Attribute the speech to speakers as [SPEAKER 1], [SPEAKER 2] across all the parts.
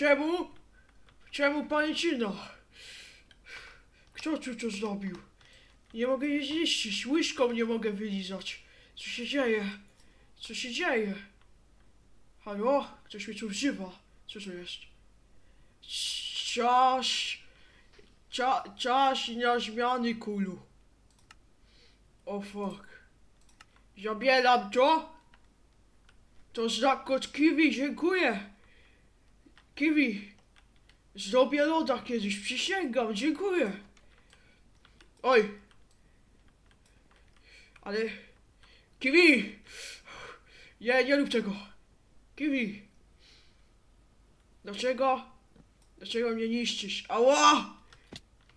[SPEAKER 1] Czemu? Czemu pajęczyna? Kto tu to zrobił? Nie mogę je zniszczyć, łyżką nie mogę wylizać. Co się dzieje? Co się dzieje? Halo? Ktoś mnie tu wzywa. Co to jest? Czas... Cza, czas na zmiany kulu. O fuck. Zabieram to. To znak od dziękuję. Kiwi. Zrobię loda kiedyś, przysięgam, dziękuję. Oj. Ale... Kiwi! Nie, nie rób tego. Kiwi. Dlaczego? Dlaczego mnie niszczysz? Ała!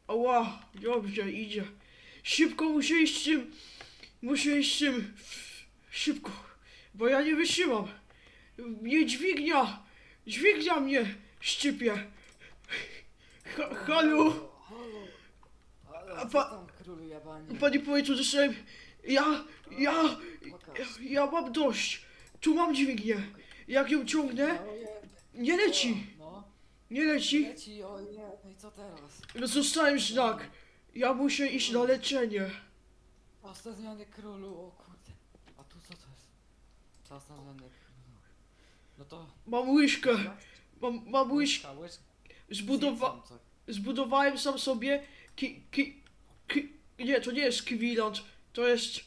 [SPEAKER 1] Ała! Dobrze, idzie. Szybko muszę iść z tym. Muszę iść z tym. Szybko. Bo ja nie wytrzymam. Nie dźwignia. Dźwignia mnie szczypie. Ha, halo?
[SPEAKER 2] Halo, halo,
[SPEAKER 1] A
[SPEAKER 2] co
[SPEAKER 1] pa-
[SPEAKER 2] tam królu jabanie?
[SPEAKER 1] Panie powiedz, dostałem... Ja... Ja...
[SPEAKER 2] Pokaż.
[SPEAKER 1] Ja mam dość. Tu mam dźwignię. Jak ją ciągnę,
[SPEAKER 2] Ojej,
[SPEAKER 1] nie leci.
[SPEAKER 2] No,
[SPEAKER 1] Nie leci.
[SPEAKER 2] leci, ojej, no i co teraz?
[SPEAKER 1] No Zostałem znak. Ja muszę iść na leczenie.
[SPEAKER 2] Czas na zmianę królu, o kurde. A tu co to jest? Czas na królu. No to...
[SPEAKER 1] Mam łyżkę. Mam, mam łyżkę.
[SPEAKER 2] łyżka, łyżka.
[SPEAKER 1] Zbudowa
[SPEAKER 2] coś.
[SPEAKER 1] zbudowałem sam sobie ki ki ki nie, to nie jest kiwilant, to jest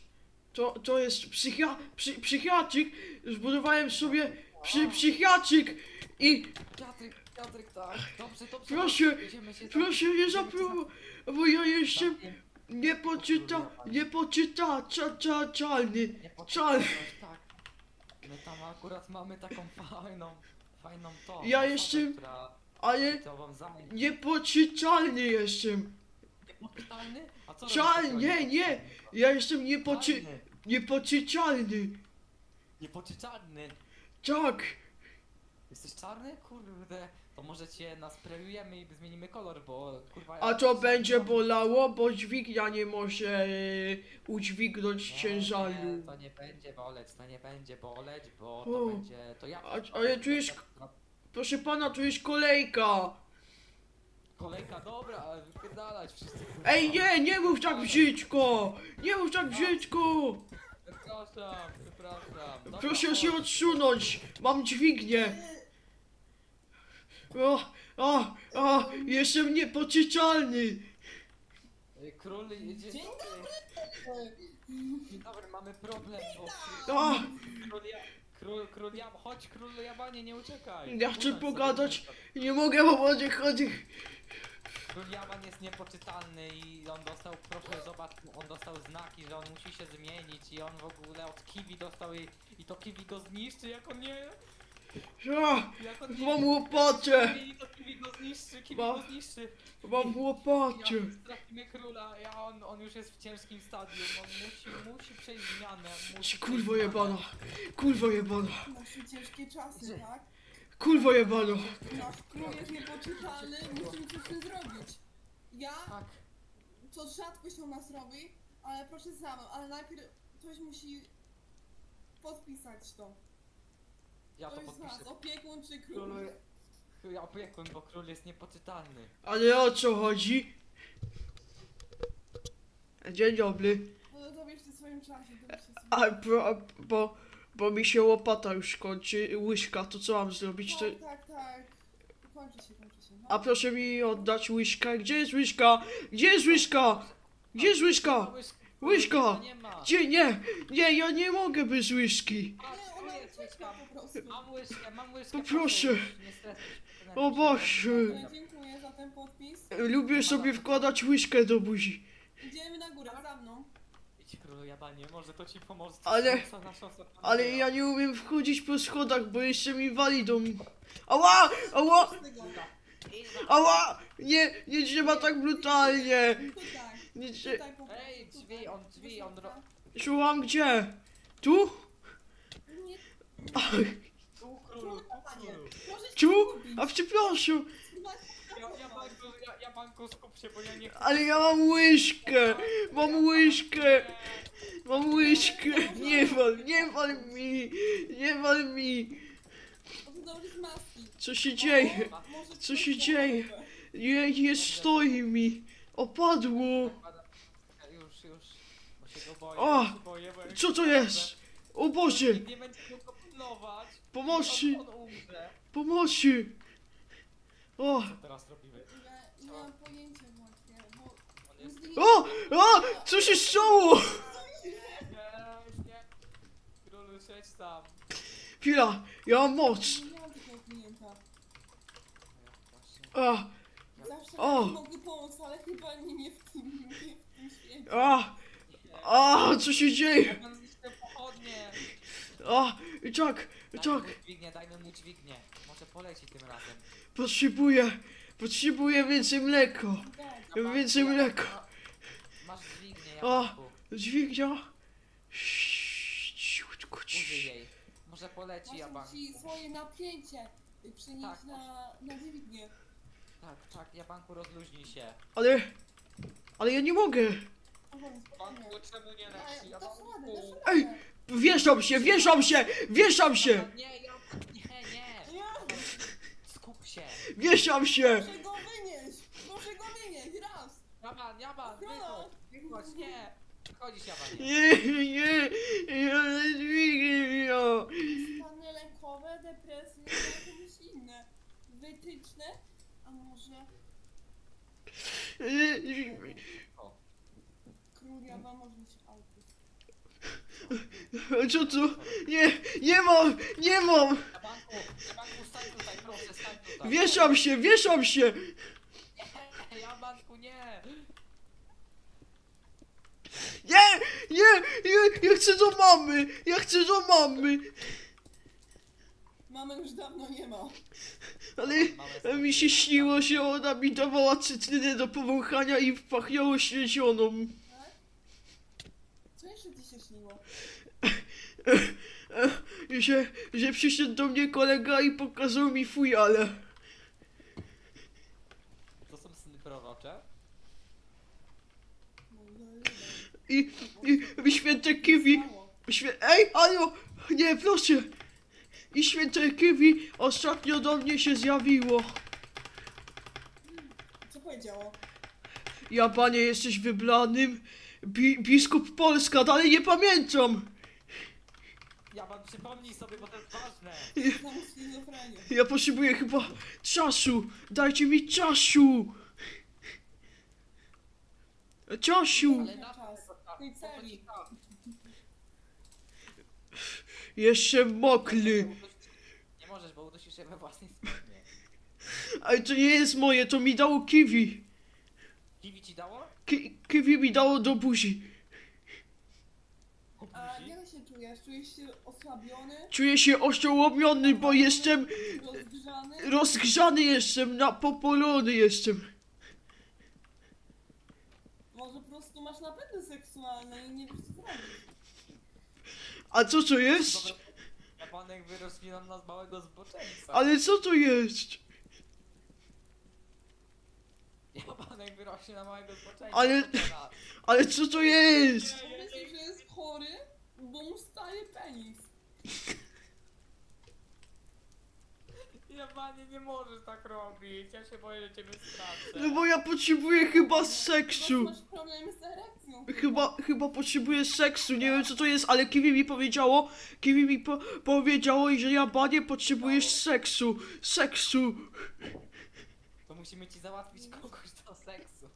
[SPEAKER 1] to, to jest psychia psy psychiatryk. Zbudowałem sobie psy psychiatryk i
[SPEAKER 2] Piotryk, Piotryk, tak. Dobrze, dobrze.
[SPEAKER 1] Proszę,
[SPEAKER 2] idziemy się tam-
[SPEAKER 1] proszę nie
[SPEAKER 2] idziemy się
[SPEAKER 1] bo ja jestem
[SPEAKER 2] tam-
[SPEAKER 1] nie poczyta, nie poczyta, cza, cza, czalny.
[SPEAKER 2] Nie
[SPEAKER 1] Czal.
[SPEAKER 2] poczekaj, tak. My tam akurat mamy taką fajną, fajną to.
[SPEAKER 1] Ja
[SPEAKER 2] osobę,
[SPEAKER 1] jestem-
[SPEAKER 2] Która
[SPEAKER 1] Ale
[SPEAKER 2] to wam
[SPEAKER 1] niepoczytalny jestem.
[SPEAKER 2] Niepoczytalny? A co
[SPEAKER 1] Czal,
[SPEAKER 2] robisz
[SPEAKER 1] nie,
[SPEAKER 2] takiego
[SPEAKER 1] nie. Ja jestem niepoczy,
[SPEAKER 2] Fajny.
[SPEAKER 1] niepoczytalny.
[SPEAKER 2] Niepoczytalny.
[SPEAKER 1] Tak.
[SPEAKER 2] Jesteś czarny? Kurde. To może cię nasprejujemy i zmienimy kolor, bo kurwa...
[SPEAKER 1] A to będzie bolało, bo dźwignia nie może e, udźwignąć
[SPEAKER 2] Nie,
[SPEAKER 1] ciężaru.
[SPEAKER 2] Nie, to nie będzie boleć, to nie będzie boleć, bo to
[SPEAKER 1] O.
[SPEAKER 2] będzie... To ja...
[SPEAKER 1] A- ale tu jest- Proszę pana, tu jest kolejka.
[SPEAKER 2] Kolejka, dobra, ale wypierdalać wszyscy. kurwa.
[SPEAKER 1] Ej, nie, nie mów tak brzydko! Nie mów tak brzydko!
[SPEAKER 2] Przepraszam, przepraszam. Dobra,
[SPEAKER 1] Proszę się
[SPEAKER 2] chodź.
[SPEAKER 1] odsunąć! Mam dźwignię! O, o, o, jestem niepoczytalny!
[SPEAKER 2] Ej, Król, dzień
[SPEAKER 3] Dzień
[SPEAKER 2] dobry. Dzień dobry, mamy problem, bo
[SPEAKER 1] O,
[SPEAKER 2] król, ja, król, król ja, chodź król Jabanie, nie uciekaj.
[SPEAKER 1] Ja chcę
[SPEAKER 2] sobie,
[SPEAKER 1] pogadać. nie mogę, bo będzie chodzi.
[SPEAKER 2] Król Jaban jest niepoczytalny i on dostał, proszę zobacz, on dostał znaki, że on musi się zmienić i on w ogóle od Kiwi dostał i, i to Kiwi go zniszczy, jak on nie, Nie
[SPEAKER 1] mam łopatę!
[SPEAKER 2] I to Kiwi go zniszczy, Kiwi
[SPEAKER 1] Ma-
[SPEAKER 2] go zniszczy.
[SPEAKER 1] Mam łopatę!
[SPEAKER 2] Ja stracimy króla, ja on, on już jest w ciężkim stadium, on musi, musi przejść zmianę. Musi
[SPEAKER 1] Kurwo
[SPEAKER 2] przejść
[SPEAKER 1] jebana! Kurwo jebana!
[SPEAKER 3] Nasze ciężkie czasy, tak?
[SPEAKER 1] Kurwo jebana!
[SPEAKER 3] Nasz król jest niepoczytalny, musimy coś z tym zrobić. Ja,
[SPEAKER 2] Tak,
[SPEAKER 3] to rzadko się u nas robi, ale proszę za mną, ale najpierw ktoś musi podpisać to.
[SPEAKER 2] Ja to
[SPEAKER 3] Ktoś z nas, opiekun czy król.
[SPEAKER 2] Król, ja opiekun, bo król jest niepoczytalny.
[SPEAKER 1] Ale o co chodzi? Dzień dobry.
[SPEAKER 3] No dobierzcie w swoim czasie, w
[SPEAKER 1] A, bo, bo, bo mi się łopata już kończy, łyżka, to co mam zrobić? To...
[SPEAKER 3] Tak, tak, tak. Kończy się, kończy się. No.
[SPEAKER 1] A proszę mi oddać łyżkę. Gdzie jest łyżka? Gdzie jest łyżka? Gdzie jest łyżka? Łyżka!
[SPEAKER 2] Nie ma!
[SPEAKER 1] Gdzie? Nie! Nie, ja nie mogę bez łyżki.
[SPEAKER 2] A,
[SPEAKER 3] Nie, po prostu.
[SPEAKER 2] Mam łyżkę, mam łyżkę.
[SPEAKER 1] To proszę.
[SPEAKER 2] Nie stresuj się,
[SPEAKER 1] O Boże.
[SPEAKER 3] Dziękuję, dziękuję za ten podpis.
[SPEAKER 1] Lubię sobie wkładać łyżkę do buzi.
[SPEAKER 3] Idziemy na górę, za mną.
[SPEAKER 2] Idź królu jabanie, może to ci pomoże.
[SPEAKER 1] Ale- Ale ja nie umiem wchodzić po schodach, bo jestem inwalidą. Ała! Ała! Ała! Nie, nie trzeba tak brutalnie.
[SPEAKER 3] Tutaj,
[SPEAKER 1] Nie trze...
[SPEAKER 3] tutaj po prostu.
[SPEAKER 2] Ej, drzwi, on drzwi, on ro...
[SPEAKER 1] Słucham gdzie? Tu?
[SPEAKER 3] Nie,
[SPEAKER 1] Ach,
[SPEAKER 2] Tu królu, tu
[SPEAKER 3] panie.
[SPEAKER 2] królu.
[SPEAKER 3] Możesz
[SPEAKER 1] tu?
[SPEAKER 3] się zgubić.
[SPEAKER 1] A przepraszam,
[SPEAKER 2] Ja, ja, banku, ja, ja banku skup się, bo ja nie chcę...
[SPEAKER 1] ale ja mam łyżkę. Mam łyżkę. Mam łyżkę. Nie wal, nie wal mi. Nie wal mi.
[SPEAKER 3] maski.
[SPEAKER 1] Co się dzieje?
[SPEAKER 3] Może
[SPEAKER 1] Co się dzieje? Nie, nie stoi mi. Opadło.
[SPEAKER 2] Już, już. Bo się go boję.
[SPEAKER 1] O!
[SPEAKER 2] bo się boję, bo jak
[SPEAKER 1] Co to jest? O Boże!
[SPEAKER 2] Nie będzie mógł go pilnować.
[SPEAKER 1] Pomocy!
[SPEAKER 2] On, on umrze.
[SPEAKER 1] Pomocy! O!
[SPEAKER 2] Co teraz robimy?
[SPEAKER 3] Ja nie mam pojęcia właśnie, bo...
[SPEAKER 2] On jest...
[SPEAKER 1] O! O! Co się stało?
[SPEAKER 2] Nie, już nie. Królu, siedź tam.
[SPEAKER 1] Chwila, ja mam moc.
[SPEAKER 3] Nie mam takiego klienta.
[SPEAKER 2] Właśnie.
[SPEAKER 1] A,
[SPEAKER 3] Zawsze
[SPEAKER 1] O!
[SPEAKER 3] o. mogę pomóc, ale chyba nie, nie w tym, nie w tym świecie.
[SPEAKER 1] a, a, co się dzieje?
[SPEAKER 2] Ja mam pochodnie.
[SPEAKER 1] A, tak, i
[SPEAKER 2] Dajmy mu dźwignię, dajmy mu dźwignię. Może poleci tym razem.
[SPEAKER 1] potrzebuję, potrzebuję więcej.
[SPEAKER 2] Na
[SPEAKER 1] Więcej
[SPEAKER 2] banku,
[SPEAKER 1] mleka.
[SPEAKER 2] ja- Masz dźwignię,
[SPEAKER 1] O.
[SPEAKER 2] Jabanku.
[SPEAKER 1] Dźwignia.
[SPEAKER 2] Użyj jej. Może poleci,
[SPEAKER 3] Właśnie
[SPEAKER 2] Jabanku.
[SPEAKER 3] musi swoje napięcie przenieść
[SPEAKER 2] Tak.
[SPEAKER 3] na, na dźwignię.
[SPEAKER 2] Tak, tak, Jabanku, rozluźnij się.
[SPEAKER 1] Ale, ale ja nie mogę.
[SPEAKER 3] Spokojnie.
[SPEAKER 2] Jabanku, czemu nie leci,
[SPEAKER 3] Ej, Dasz radę,
[SPEAKER 2] Jabanku?
[SPEAKER 1] Ej! Wieszam się, wieszam się, wieszam się,
[SPEAKER 2] Nie, Jabanku, nie, nie.
[SPEAKER 3] Nie,
[SPEAKER 2] Skup się.
[SPEAKER 1] wieszam się.
[SPEAKER 3] proszę go wynieść! Proszę go wynieść, raz!
[SPEAKER 2] Jaban, Jaban, wychodź, wychodź, nie. Wychodzisz, Jaban, nie.
[SPEAKER 1] Nie, nie, ja dźwignię ją.
[SPEAKER 3] Stany lękowe, depresje, jakieś inne. Wytyczne, a może król Jawa może mieć autyzm.
[SPEAKER 1] Co? Nie, nie mam, nie mam.
[SPEAKER 2] Jabanku, Jabanku, stań tutaj, proszę, stań tutaj.
[SPEAKER 1] Wieszam się, wieszam się.
[SPEAKER 2] Nie, nie.
[SPEAKER 1] Nie, nie, nie, ja chcę do mamy, ja chcę do mamy.
[SPEAKER 3] Mamy już dawno nie ma.
[SPEAKER 1] Ale mi się śniło, że ona mi dawała cytrynę do powąchania i pachniało śledzioną. I że, że przyszedł do mnie kolega i pokazał mi fujale.
[SPEAKER 2] To są sny prorocze?
[SPEAKER 1] I, i, i święte kiwi. Świę... Ej, alo! Nie, proszę! I święte kiwi ostatnio do mnie się zjawiło.
[SPEAKER 3] Co powiedziało?
[SPEAKER 1] Ja, panie, jesteś wyblanym. Bi biskup Polska, dalej nie pamiętam.
[SPEAKER 2] Jaban, przypomnij sobie, bo to jest ważne.
[SPEAKER 3] Schizofrenię.
[SPEAKER 1] Ja potrzebuję chyba czasu. Dajcie mi czasu. Ciasiu!
[SPEAKER 2] Ale na
[SPEAKER 3] czas.
[SPEAKER 2] to
[SPEAKER 3] Tej
[SPEAKER 2] po
[SPEAKER 3] celi.
[SPEAKER 2] ci tak.
[SPEAKER 1] Jeszcze mokry.
[SPEAKER 2] Nie możesz, bo udusisz się we własnej spodnie.
[SPEAKER 1] Ale to nie jest moje, to mi dało kiwi.
[SPEAKER 2] Kiwi ci dało?
[SPEAKER 1] Ki kiwi mi dało do buzi.
[SPEAKER 3] A jak się czujesz? Czujesz się osłabiony?
[SPEAKER 1] Czuję się osiołomiony, bo jestem
[SPEAKER 3] Rozgrzany?
[SPEAKER 1] rozgrzany jestem, napopolony jestem.
[SPEAKER 3] Może po prostu masz napędy seksualne i nie wiesz co zrobić.
[SPEAKER 1] A co to jest?
[SPEAKER 2] Dobra, Japanek wyrośli nam na małego zboczeńca.
[SPEAKER 1] Ale co to jest?
[SPEAKER 2] Japanek wyrośnie na małego zboczeńca.
[SPEAKER 1] Ale-. Ale co to jest?
[SPEAKER 3] Powiedz, że jest chory, bo mu staje penis.
[SPEAKER 2] Japanie, nie możesz tak robić. Ja się boję, że ciebie stracę.
[SPEAKER 1] No bo ja potrzebuję chyba seksu.
[SPEAKER 3] masz problemy z erekcją.
[SPEAKER 1] Chyba, chyba potrzebuję seksu, nie wiem co to jest, ale Kiwi mi powiedziało, Kiwi mi po powiedziało, że ja banie potrzebujesz seksu, seksu.
[SPEAKER 2] Musimy ci załatwić kogoś do seksu.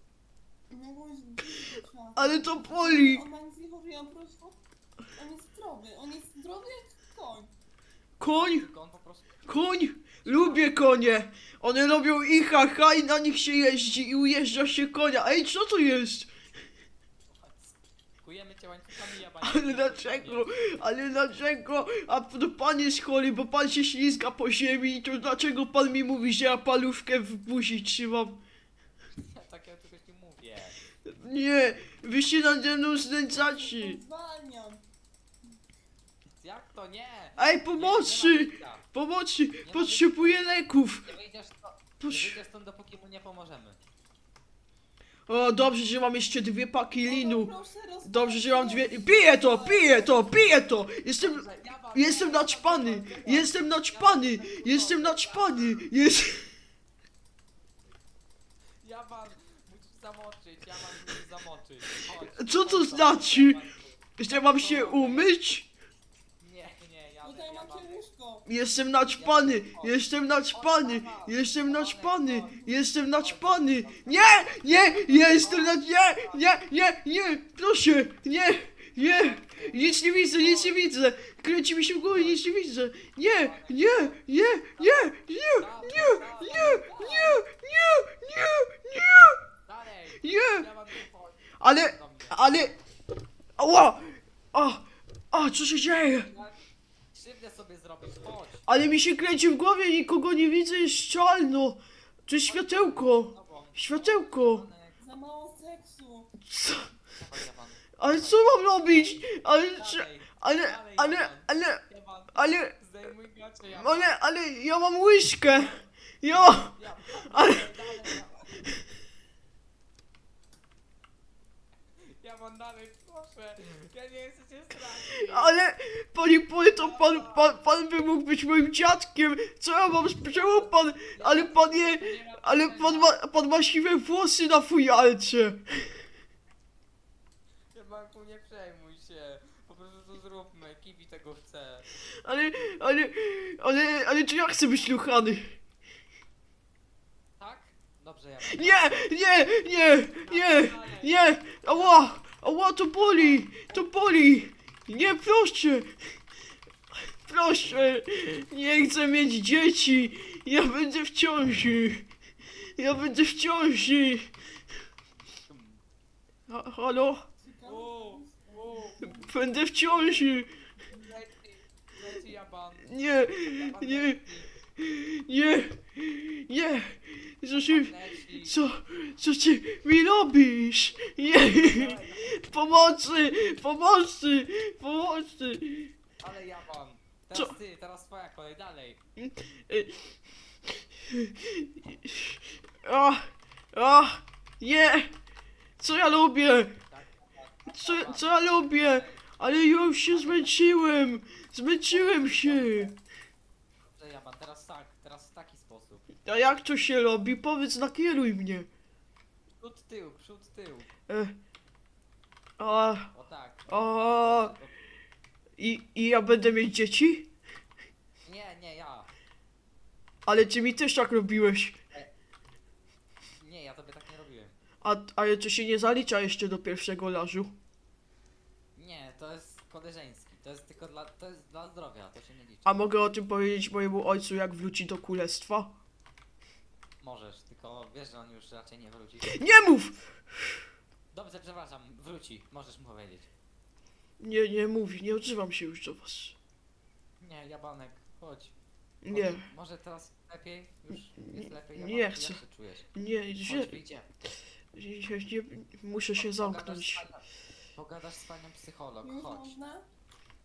[SPEAKER 3] No.
[SPEAKER 1] Ale to boli.
[SPEAKER 3] On ma nic nie chory, on po prostu... On jest zdrowy. On jest zdrowy jak koń.
[SPEAKER 1] Koń,
[SPEAKER 2] Tylko on po prostu...
[SPEAKER 1] koń, lubię konie. One robią i ha, ha i na nich się jeździ i ujeżdża się konia. Ej, co to jest?
[SPEAKER 2] Kujemy cię łańcuchami, Japanie.
[SPEAKER 1] Ale dlaczego? Ale dlaczego? A to pan jest chory, bo pan się ślizga po ziemi, to dlaczego pan mi mówi, że ja paluszkę w buzi trzymam?
[SPEAKER 2] Ja takiego czegoś nie mówię.
[SPEAKER 1] Nie, wy się nade mną znęcacie.
[SPEAKER 3] Zwalniam.
[SPEAKER 2] Jak to nie?
[SPEAKER 1] Ej,
[SPEAKER 2] Nie, nie
[SPEAKER 1] pomocy!
[SPEAKER 2] ma wyjścia.
[SPEAKER 1] Pomocy! Potrzebuję leków!
[SPEAKER 2] Nie wyjdziesz stąd, nie wyjdziesz stąd, dopóki mu nie pomożemy.
[SPEAKER 1] O, dobrze, że mam jeszcze dwie paki linu.
[SPEAKER 3] proszę,
[SPEAKER 1] Dobrze, że mam dwie... Piję to, piję to, piję to! Jestem... Jestem naćpany! Jestem naćpany! Jestem naćpany! Jest...
[SPEAKER 2] Jaban, musisz zamoczyć, Jaban musisz zamoczyć. Chodź,
[SPEAKER 1] Co to znaczy? Że mam się umyć?
[SPEAKER 2] Nie, nie, Jaban,
[SPEAKER 3] Tutaj macie
[SPEAKER 2] Jaban.
[SPEAKER 3] łóżko.
[SPEAKER 1] Jestem naćpany! Jestem naćpany! Jestem naćpany! Jestem naćpany! Nie! Nie! Jestem na... Nie! Nie! Nie! Nie! Proszę! Nie! Nie! Nic nie widzę, nic nie widzę! Kręci mi się w głowie, nic nie widzę! Nie! Nie! Nie! Nie! Nie! Nie! Nie! Nie! Nie! Nie! Nie! Nie! Ale... Ale... Ała! A! A, co się dzieje?
[SPEAKER 2] Krzywdę sobie zrobisz, chodź.
[SPEAKER 1] Ale mi się kręci w głowie, nikogo nie widzę, jest szczalno! To jest światełko! Światełko!
[SPEAKER 3] Za mało seksu.
[SPEAKER 1] Co?
[SPEAKER 2] dawaj.
[SPEAKER 1] Ale co mam robić? Ale... czy-
[SPEAKER 2] Dalej,
[SPEAKER 1] Ale... Ale... Ale... Ale...
[SPEAKER 2] zdejmuj gacie, Jaban.
[SPEAKER 1] Ale... Ale... Ja mam łyżkę! Ja... Ale-
[SPEAKER 2] dalej, Jaban. Jaban, dalej, proszę. Ja nie chcę cię stracić.
[SPEAKER 1] Ale... Panie poeto, pan, pan, pan by mógł być moim dziadkiem! Co ja mam z czemu pan... Ale pan nie... Ale pan ma, pan ma siwe włosy na fujalce!
[SPEAKER 2] Jabanku, nie przejmuj się. Po prostu to zróbmy. Kiwi tego chce.
[SPEAKER 1] Ale... Ale... Ale... Ale czy ja chcę być luchany?
[SPEAKER 2] Tak? Dobrze, Jaban.
[SPEAKER 1] Nie! Nie! Nie! Nie! Nie! Ała! Ała, to boli! To boli! Nie, proszę! Proszę! Nie chcę mieć dzieci! Ja będę w ciąży! Ja będę w ciąży! Ha, halo? Będę w ciąży! Nie! Nie! Nie! Nie! Co się... Co... Co ty mi robisz? Nie! Pomocy! Pomocy! Pomocy!
[SPEAKER 2] Ale Jaban. Teraz
[SPEAKER 1] Co?
[SPEAKER 2] ty, teraz twoja kolej, dalej.
[SPEAKER 1] A! A! Nie! Co ja lubię? Co, co ja lubię? Ale ja już się zmęczyłem! Zmęczyłem się!
[SPEAKER 2] Dobrze, Jaban, teraz tak, teraz w taki sposób.
[SPEAKER 1] A jak to się robi? Powiedz, nakieruj mnie!
[SPEAKER 2] Przód, tył, przód, tył.
[SPEAKER 1] E, a...
[SPEAKER 2] O tak.
[SPEAKER 1] A... I, I ja będę mieć dzieci?
[SPEAKER 2] Nie, nie, ja.
[SPEAKER 1] Ale ty mi też tak robiłeś.
[SPEAKER 2] Nie, ja tobie tak nie robiłem.
[SPEAKER 1] A, ale to się nie zalicza jeszcze do pierwszego lażu.
[SPEAKER 2] Nie, to jest koleżeński. To jest tylko dla, to jest dla zdrowia, to się nie liczy.
[SPEAKER 1] A mogę o tym powiedzieć mojemu ojcu, jak wróci do królestwa?
[SPEAKER 2] Możesz, tylko wiesz, że on już raczej nie wróci.
[SPEAKER 1] Nie mów!
[SPEAKER 2] Dobrze, przepraszam, wróci, możesz mu powiedzieć.
[SPEAKER 1] Nie, nie mów, nie odzywam się już do was.
[SPEAKER 2] Nie, Jabanek, chodź. chodź.
[SPEAKER 1] Nie,
[SPEAKER 2] Może teraz lepiej? Już jest lepiej,
[SPEAKER 1] Nie
[SPEAKER 2] Jabanek?
[SPEAKER 1] chcę.
[SPEAKER 2] Jak się czujesz?
[SPEAKER 1] nie, że,
[SPEAKER 2] Chodź, wyjdzie.
[SPEAKER 1] że, nie, muszę się zamknąć.
[SPEAKER 2] Pogadasz z panią, pogadasz z panią psycholog, chodź.
[SPEAKER 3] można?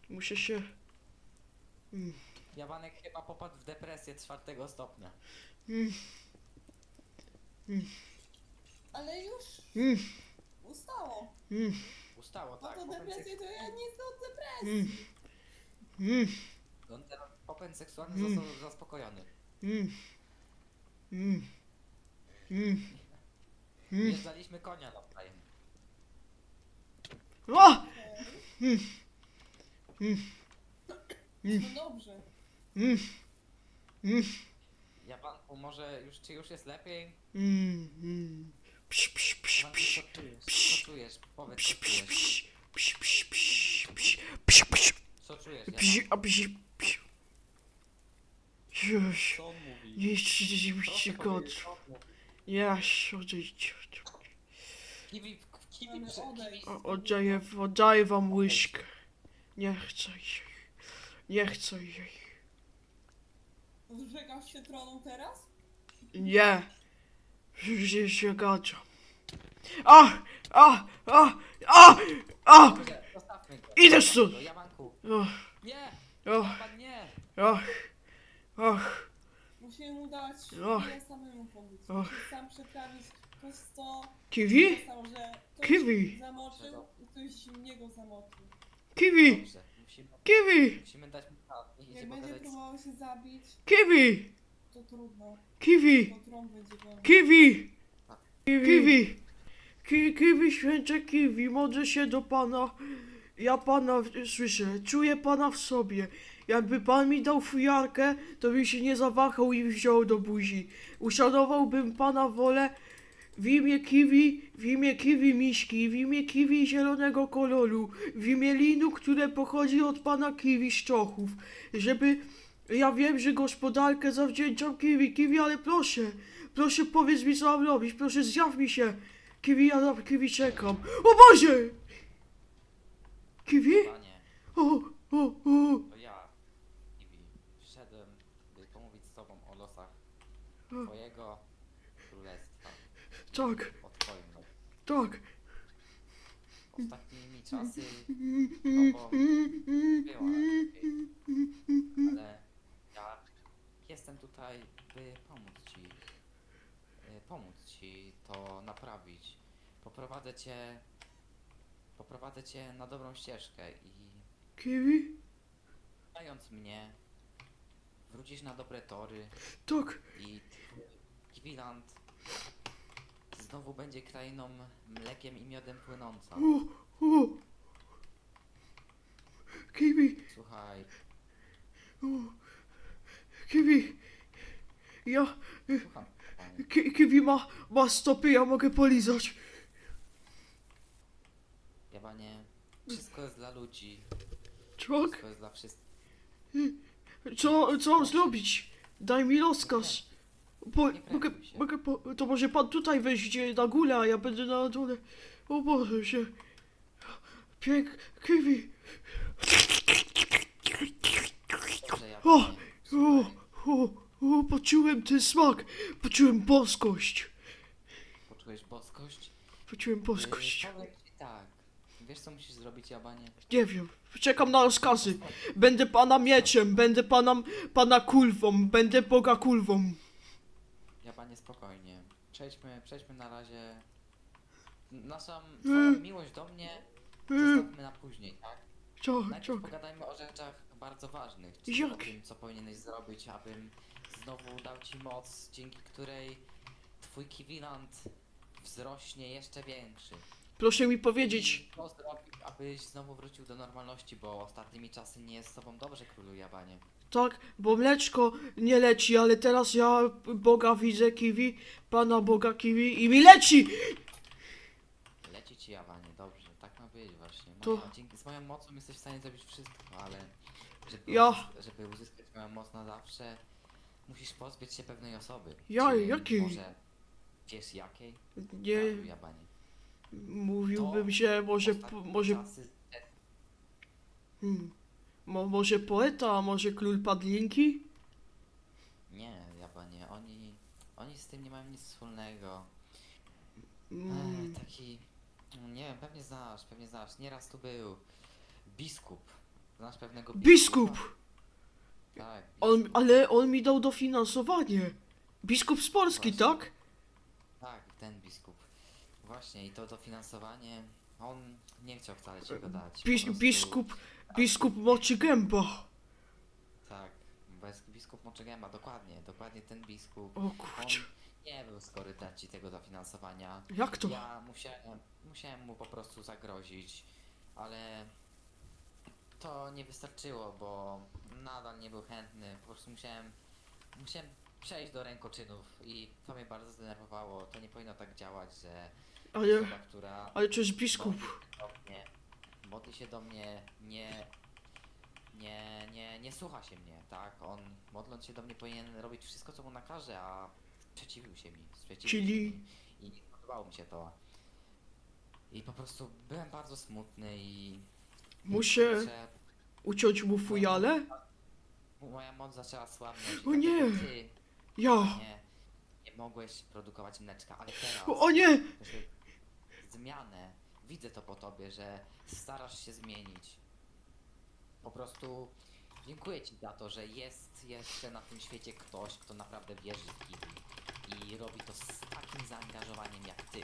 [SPEAKER 1] Muszę się...
[SPEAKER 2] Jabanek chyba popadł w depresję czwartego stopnia.
[SPEAKER 1] Mm,
[SPEAKER 3] Ale już
[SPEAKER 1] mm,
[SPEAKER 3] ustało.
[SPEAKER 1] mm,
[SPEAKER 2] Ustało,
[SPEAKER 3] No
[SPEAKER 2] tak?
[SPEAKER 3] to
[SPEAKER 2] popęd
[SPEAKER 3] depresja
[SPEAKER 2] seks-
[SPEAKER 3] to ja nie jestem od depresji.
[SPEAKER 1] mm, mm,
[SPEAKER 2] On teraz popęd seksualny
[SPEAKER 1] Mm.
[SPEAKER 2] został zaspokojony.
[SPEAKER 1] mm, mm, mm, mm.
[SPEAKER 2] Jeżdżaliśmy konia nawzajem.
[SPEAKER 1] O! Mm, mm,
[SPEAKER 3] No dobrze.
[SPEAKER 1] mm, mm,
[SPEAKER 2] Jabanku, może już, czy już jest lepiej?
[SPEAKER 1] mm, mm. Psz, psz, psz,
[SPEAKER 2] Jabanku,
[SPEAKER 1] psz.
[SPEAKER 2] co czujesz?
[SPEAKER 1] psz,
[SPEAKER 2] Co czujesz? Powiedz,
[SPEAKER 1] Psz,
[SPEAKER 2] co
[SPEAKER 1] psz,
[SPEAKER 2] czujesz?
[SPEAKER 1] psz, psz, psz, psz, psz, psz, psz,
[SPEAKER 2] Co czujesz,
[SPEAKER 1] psz,
[SPEAKER 2] Jaban?
[SPEAKER 1] a psz, psz. Już.
[SPEAKER 2] Co on mówi?
[SPEAKER 1] Mi
[SPEAKER 2] Proszę
[SPEAKER 1] się
[SPEAKER 2] powiedzieć,
[SPEAKER 1] kot.
[SPEAKER 2] co on mówi.
[SPEAKER 1] Ja się odejdź.
[SPEAKER 2] Kiwi, kiwi,
[SPEAKER 3] odejść.
[SPEAKER 2] kiwi,
[SPEAKER 1] O- Oddaję, oddaję wam łyżkę. Nie chcę jej. Nie chcę jej.
[SPEAKER 3] Zrzekasz się tronu teraz?
[SPEAKER 1] Nie. Już się gadzam. A! A! A! A! A!
[SPEAKER 2] Dobrze, zostawmy go.
[SPEAKER 1] Idę stąd. Och,
[SPEAKER 2] Nie!
[SPEAKER 1] och,
[SPEAKER 2] Jaban, nie!
[SPEAKER 1] och, och.
[SPEAKER 3] Musimy mu dać
[SPEAKER 1] Och.
[SPEAKER 3] chwilę samemu pomóc.
[SPEAKER 1] Och.
[SPEAKER 3] Sam przetrawić prosto
[SPEAKER 1] Kiwi?
[SPEAKER 3] dostał, że ktoś
[SPEAKER 1] Kiwi.
[SPEAKER 3] zamoczył i ktoś mnie go zamoczył.
[SPEAKER 1] Kiwi!
[SPEAKER 2] Dobrze, musimy,
[SPEAKER 1] Kiwi!
[SPEAKER 2] musimy dać mu czas. i
[SPEAKER 3] Jak
[SPEAKER 2] idzie
[SPEAKER 3] będzie
[SPEAKER 2] pokazać
[SPEAKER 3] próbował się zabić,
[SPEAKER 1] Kiwi!
[SPEAKER 3] to trudno.
[SPEAKER 1] Kiwi!
[SPEAKER 3] To trąb będzie pełny.
[SPEAKER 1] Kiwi! Kiwi! Ki, kiwi, święte kiwi, modlę się do Pana. Ja Pana w- słyszę, czuję Pana w sobie. Jakby Pan mi dał fujarkę, to bym się nie zawahał i wziął do buzi. Uszanowałbym Pana wolę w imię kiwi, w imię kiwi miśki, w imię kiwi zielonego koloru, w imię linu, które pochodzi od Pana kiwi szczochów. Żeby, ja wiem, że gospodarkę zawdzięczam kiwi, kiwi, ale proszę, proszę powiedz mi co mam robić, proszę zjaw mi się. Kiwi, ja na kiwi czekam. O Boże! Kiwi?
[SPEAKER 2] Panie,
[SPEAKER 1] O, o, o.
[SPEAKER 2] to ja, Iwi, przyszedłem, by pomówić z tobą o losach twojego
[SPEAKER 1] Tak, tak.
[SPEAKER 2] Ostatnimi czasy, no bo była lepiej, ale ja jestem tutaj, by pomóc ci, y, pomóc ci to naprawić. Poprowadzę cię, poprowadzę cię na dobrą ścieżkę i
[SPEAKER 1] Kiwi?
[SPEAKER 2] Znając mnie, wrócisz na dobre tory
[SPEAKER 1] Tak.
[SPEAKER 2] i Kiwiland znowu będzie krainą mlekiem i miodem płynąca.
[SPEAKER 1] O, o. Kiwi,
[SPEAKER 2] Słuchaj,
[SPEAKER 1] o. Kiwi. Ja,
[SPEAKER 2] słucham,
[SPEAKER 1] ki, kiwi ma, ma stopy, ja mogę polizać.
[SPEAKER 2] Jabanie, wszystko jest dla ludzi,
[SPEAKER 1] Tak?
[SPEAKER 2] wszystko jest dla wszystkich.
[SPEAKER 1] Co, co mam zrobić? Daj mi rozkaz.
[SPEAKER 2] Nie
[SPEAKER 1] mogę,
[SPEAKER 2] się.
[SPEAKER 1] mogę po, to może pan tutaj wejść na górę, a ja będę na dole. O Boże się. Pięk, kiwi.
[SPEAKER 2] Dobrze,
[SPEAKER 1] O, O,
[SPEAKER 2] słuchaj,
[SPEAKER 1] o, o, poczułem ten smak. Poczułem boskość.
[SPEAKER 2] poczułeś boskość?
[SPEAKER 1] Poczułem boskość.
[SPEAKER 2] Powiem ci tak, wiesz co musisz zrobić, Jabanie?
[SPEAKER 1] Nie wiem. Czekam na rozkazy. Będę pana mieczem, będę pana, pana kulwą, będę boga kulwą.
[SPEAKER 2] Jabanie, spokojnie. Przejdźmy, przejdźmy na razie... Naszą
[SPEAKER 1] Mm.
[SPEAKER 2] twoją miłość do mnie
[SPEAKER 1] Mm.
[SPEAKER 2] zostawmy na później, tak?
[SPEAKER 1] Co,
[SPEAKER 2] Najpierw
[SPEAKER 1] co?
[SPEAKER 2] pogadajmy o rzeczach bardzo ważnych, czyli o tym, co powinieneś zrobić, abym znowu dał ci moc, dzięki której twój Kiwiland wzrośnie jeszcze większy.
[SPEAKER 1] Proszę mi powiedzieć.
[SPEAKER 2] Co zrobić, abyś znowu wrócił do normalności, bo ostatnimi czasy nie jest z tobą dobrze, królu Jabanie.
[SPEAKER 1] Tak, bo mleczko nie leci, ale teraz ja Boga widzę kiwi, Pana Boga kiwi i mi leci!
[SPEAKER 2] Leci ci Jabanie, dobrze, tak ma być właśnie.
[SPEAKER 1] To-
[SPEAKER 2] Moja, dzięki, z moją mocą jesteś w stanie zrobić wszystko, ale żeby,
[SPEAKER 1] Ja-
[SPEAKER 2] uzys- żeby uzyskać moją moc na zawsze, musisz pozbyć się pewnej osoby.
[SPEAKER 1] Ja-
[SPEAKER 2] Czy
[SPEAKER 1] jakiej?
[SPEAKER 2] Może wiesz jakiej?
[SPEAKER 1] Nie,
[SPEAKER 2] Królu Jabanie.
[SPEAKER 1] Mówiłbym się, może, po,
[SPEAKER 2] Ostatnie
[SPEAKER 1] może,
[SPEAKER 2] czasy-
[SPEAKER 1] hmm, mo, może poeta, a może król Padlinki?
[SPEAKER 2] Nie, Jabanie, oni, oni z tym nie mają nic wspólnego.
[SPEAKER 1] Mm,
[SPEAKER 2] Ech, taki, nie wiem, pewnie znasz, pewnie znasz, nieraz tu był biskup. Znasz pewnego biskupa?
[SPEAKER 1] biskup!
[SPEAKER 2] Tak,
[SPEAKER 1] On,
[SPEAKER 2] biskup.
[SPEAKER 1] ale on mi dał dofinansowanie. Biskup z Polski,
[SPEAKER 2] Właśnie.
[SPEAKER 1] tak?
[SPEAKER 2] Tak, ten biskup. Właśnie, i to dofinansowanie, on nie chciał wcale ci go dać. po
[SPEAKER 1] Bis,
[SPEAKER 2] prostu-
[SPEAKER 1] biskup, biskup moczy gęba.
[SPEAKER 2] Tak, bez- biskup Moczegęba, dokładnie, dokładnie ten biskup.
[SPEAKER 1] O
[SPEAKER 2] On
[SPEAKER 1] kurczę,
[SPEAKER 2] nie był skory dać ci tego dofinansowania.
[SPEAKER 1] jak to?
[SPEAKER 2] Ja musiałem, musiałem mu po prostu zagrozić, ale to nie wystarczyło, bo nadal nie był chętny. Po prostu musiałem, musiałem przejść do rękoczynów i to mnie bardzo zdenerwowało. To nie powinno tak działać, że
[SPEAKER 1] Ale,
[SPEAKER 2] osoba, która
[SPEAKER 1] ale jest biskup.
[SPEAKER 2] do mnie, modli się do mnie, nie, nie, nie, nie słucha się mnie, tak? On modląc się do mnie powinien robić wszystko, co mu nakaże, a sprzeciwił się mi. Sprzeciwił
[SPEAKER 1] Czyli-
[SPEAKER 2] się mi i nie podobało mi się to. I po prostu byłem bardzo smutny i...
[SPEAKER 1] Muszę
[SPEAKER 2] kurczę,
[SPEAKER 1] uciąć mu fujale?
[SPEAKER 2] Moja moc zaczęła słabnąć. i
[SPEAKER 1] O nie!
[SPEAKER 2] dlatego Ty
[SPEAKER 1] Ja.
[SPEAKER 2] nie, nie mogłeś produkować mleczka, ale teraz...
[SPEAKER 1] O nie!
[SPEAKER 2] Zmianę. Widzę to po tobie, że starasz się zmienić. Po prostu dziękuję ci za to, że jest jeszcze na tym świecie ktoś, kto naprawdę wierzy w Kiwi i robi to z takim zaangażowaniem jak ty.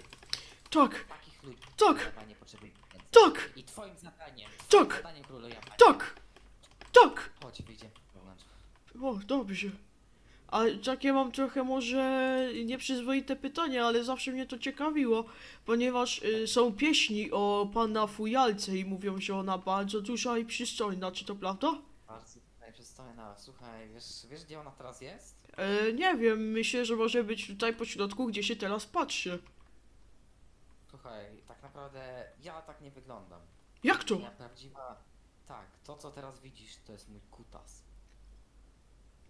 [SPEAKER 2] Takich
[SPEAKER 1] Tak,
[SPEAKER 2] ludzi
[SPEAKER 1] Tak.
[SPEAKER 2] potrzebuje więcej.
[SPEAKER 1] tak,
[SPEAKER 2] I twoim zadaniem, twoim
[SPEAKER 1] Tak.
[SPEAKER 2] zadaniem królu Japanii.
[SPEAKER 1] tak, tak.
[SPEAKER 2] Chodź, wyjdziemy.
[SPEAKER 1] O, dobrze. A takie mam trochę może nieprzyzwoite pytanie, ale zawsze mnie to ciekawiło, ponieważ y, są pieśni o pana Fujalce i mówią, że ona bardzo duża i przystojna, czy to prawda?
[SPEAKER 2] Bardzo tutaj przystojna. Słuchaj, wiesz, wiesz gdzie ona teraz jest?
[SPEAKER 1] E, nie wiem, myślę, że może być tutaj po środku, gdzie się teraz patrzy.
[SPEAKER 2] Słuchaj, tak naprawdę ja tak nie wyglądam.
[SPEAKER 1] Jak to?
[SPEAKER 2] Moja prawdziwa... Tak, to co teraz widzisz, to jest mój kutas.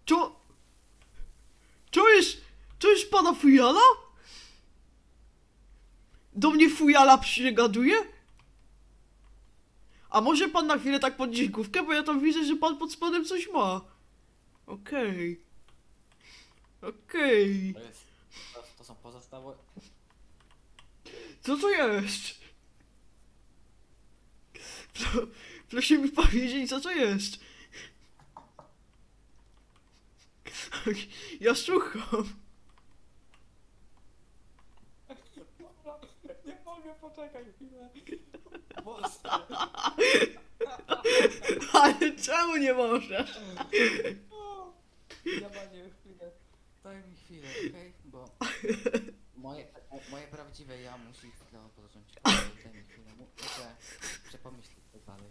[SPEAKER 1] To... To jest... To jest pana Fujala? Do mnie Fujala przygaduje? A może pan na chwilę tak pod dziękówkę, bo ja tam widzę, że pan pod spodem coś ma. Okej. Okej.
[SPEAKER 2] To jest... To, to są pozostałe...
[SPEAKER 1] Co to jest? Pro, proszę mi powiedzieć, co to jest. Ja słucham.
[SPEAKER 2] Nie mogę, poczekaj chwilę. Boże.
[SPEAKER 1] Ale czemu nie możesz?
[SPEAKER 2] Ja panie chwilę. Daj mi chwilę, okej? Bo... Moje, moje prawdziwe ja musi chwilę odpocząć. Daj mi chwilę. mu- Muszę, muszę pomyśleć tak dalej.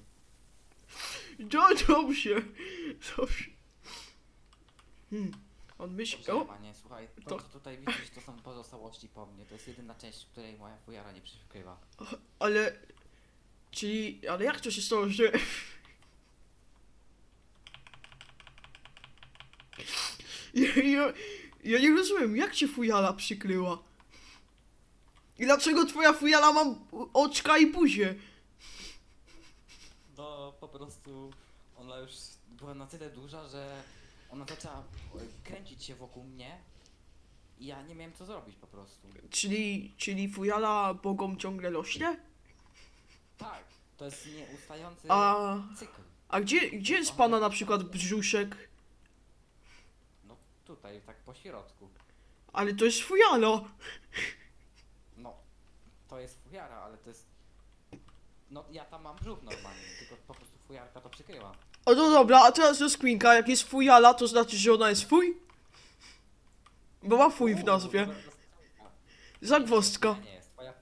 [SPEAKER 1] No dobrze. Dobrze. Hmm. On myśli... O,
[SPEAKER 2] panie, słuchaj, to,
[SPEAKER 1] To-
[SPEAKER 2] co tutaj widzisz, to są pozostałości po mnie. To jest jedyna część, której moja fujara nie przykrywa.
[SPEAKER 1] ale... Czyli... Ale jak to się stało, że... Ja, ja, ja nie rozumiem, jak cię fujala przykryła? I dlaczego twoja fujala ma oczka i buzię?
[SPEAKER 2] No, po prostu ona już była na tyle duża, że ona zaczęła e, kręcić się wokół mnie i ja nie miałem co zrobić po prostu.
[SPEAKER 1] Czyli, czyli fujala bogom ciągle rośnie?
[SPEAKER 2] Tak, to jest nieustający
[SPEAKER 1] A,
[SPEAKER 2] cykl.
[SPEAKER 1] a gdzie, gdzie jest pana na przykład brzuszek?
[SPEAKER 2] No tutaj, tak po środku.
[SPEAKER 1] Ale to jest fujala.
[SPEAKER 2] No, to jest fujara, ale to jest... No ja tam mam brzuch normalnie, tylko po prostu fujarka to przykryła.
[SPEAKER 1] O no dobra, a teraz rozkminka, jak jest fujala, to znaczy, że ona jest fuj? Bo ma fuj w nazwie. Zagwozdka.
[SPEAKER 2] Nie, nie jest, twoja...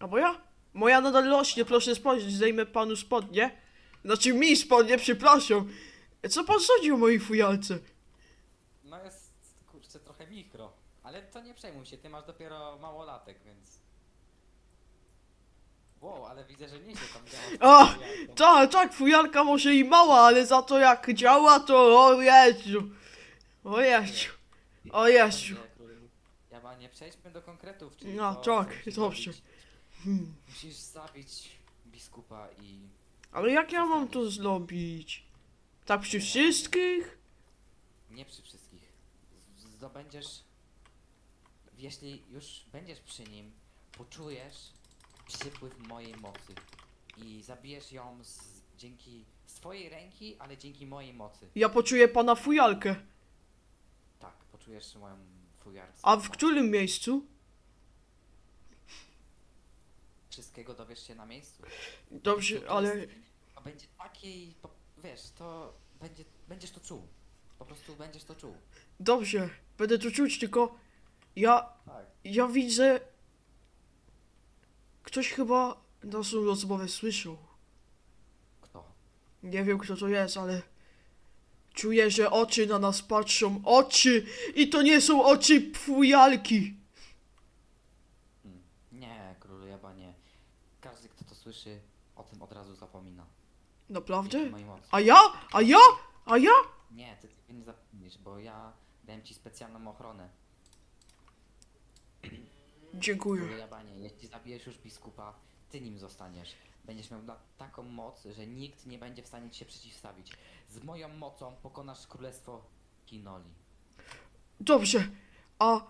[SPEAKER 1] A moja? Moja nadal rośnie, proszę spojrzeć, zdejmę panu spodnie. Znaczy mi spodnie, przepraszam. Co pan sądzi o mojej fujalce?
[SPEAKER 2] No jest, kurczę, trochę mikro. Ale to nie przejmuj się, ty masz dopiero mało latek, więc... Wow, ale widzę, że nie się tam działa.
[SPEAKER 1] A, Tak, tak, fujalka może i mała, ale za to jak działa, to o Jezu. O Jezu. O Jezu.
[SPEAKER 2] Ja ma nie przejdźmy do konkretów, czyli
[SPEAKER 1] No,
[SPEAKER 2] to,
[SPEAKER 1] tak,
[SPEAKER 2] musisz
[SPEAKER 1] dobrze. Hmm.
[SPEAKER 2] Musisz zabić biskupa i...
[SPEAKER 1] Ale jak ja mam to zrobić? Tak przy wszystkich?
[SPEAKER 2] Nie przy wszystkich. Z- Zdobędziesz... Jeśli już będziesz przy nim, poczujesz przypływ mojej mocy. I zabijesz ją z, dzięki swojej ręki, ale dzięki mojej mocy.
[SPEAKER 1] Ja poczuję pana fujalkę.
[SPEAKER 2] Tak, poczujesz moją fujarcę.
[SPEAKER 1] A w którym miejscu?
[SPEAKER 2] Wszystkiego dowiesz się na miejscu.
[SPEAKER 1] Dobrze,
[SPEAKER 2] To
[SPEAKER 1] ale...
[SPEAKER 2] jest- To będzie takiej, po, wiesz, to będzie, będziesz to czuł. Po prostu będziesz to czuł.
[SPEAKER 1] Dobrze, będę to czuć, tylko... Ja...
[SPEAKER 2] Tak.
[SPEAKER 1] Ja widzę... Ktoś chyba naszą rozmowę słyszał.
[SPEAKER 2] Kto?
[SPEAKER 1] Nie wiem kto to jest, ale... Czuję, że oczy na nas patrzą. Oczy! I to nie są oczy fujalki.
[SPEAKER 2] Hmm. Nie, królu jabanie. Każdy, kto to słyszy, o tym od razu zapomina.
[SPEAKER 1] Naprawdę?
[SPEAKER 2] Dzięki mojej mocy.
[SPEAKER 1] A ja? A ja? A ja?
[SPEAKER 2] Nie, ty tego nie zapomnisz, bo ja dałem ci specjalną ochronę.
[SPEAKER 1] Dziękuję.
[SPEAKER 2] jabanie, jeśli zabijesz już biskupa, ty nim zostaniesz. Będziesz miał na taką moc, że nikt nie będzie w stanie ci się przeciwstawić. Z moją mocą pokonasz królestwo Kinoli.
[SPEAKER 1] Dobrze. A...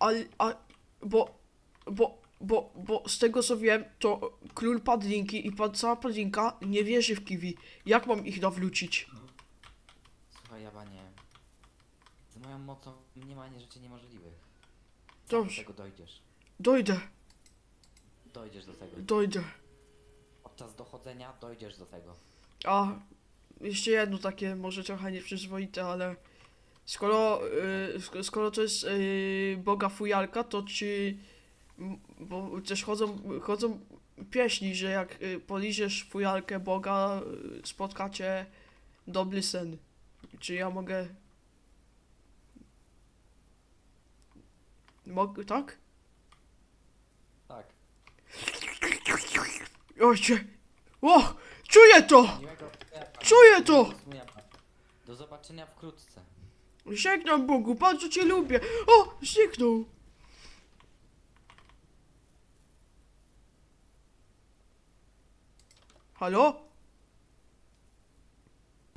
[SPEAKER 1] A... a bo... Bo... Bo... Bo z tego co wiem, to król Padlinki i pan cała Padlinka nie wierzy w kiwi. Jak mam ich nawrócić?
[SPEAKER 2] Słuchaj, Jabanie, z moją mocą nie ma nie rzeczy niemożliwych. Do
[SPEAKER 1] Dobrze,
[SPEAKER 2] tego dojdziesz.
[SPEAKER 1] Dojdę,
[SPEAKER 2] Dojdziesz do tego.
[SPEAKER 1] dojdę.
[SPEAKER 2] Podczas dochodzenia dojdziesz do tego.
[SPEAKER 1] A, jeszcze jedno takie, może trochę nieprzyzwoite, ale skoro, y, sk- skoro to jest y, Boga fujalka, to czy, m, bo też chodzą, chodzą pieśni, że jak y, poliżesz fujalkę Boga, y, spotkacie dobry sen. Czy ja mogę... Mogę, tak?
[SPEAKER 2] Tak.
[SPEAKER 1] Ojcze! O! Czuję to!
[SPEAKER 2] Miłego.
[SPEAKER 1] Czuję to!
[SPEAKER 2] Do zobaczenia wkrótce.
[SPEAKER 1] Żegnam Bogu, bardzo cię lubię. O, zniknął. Halo?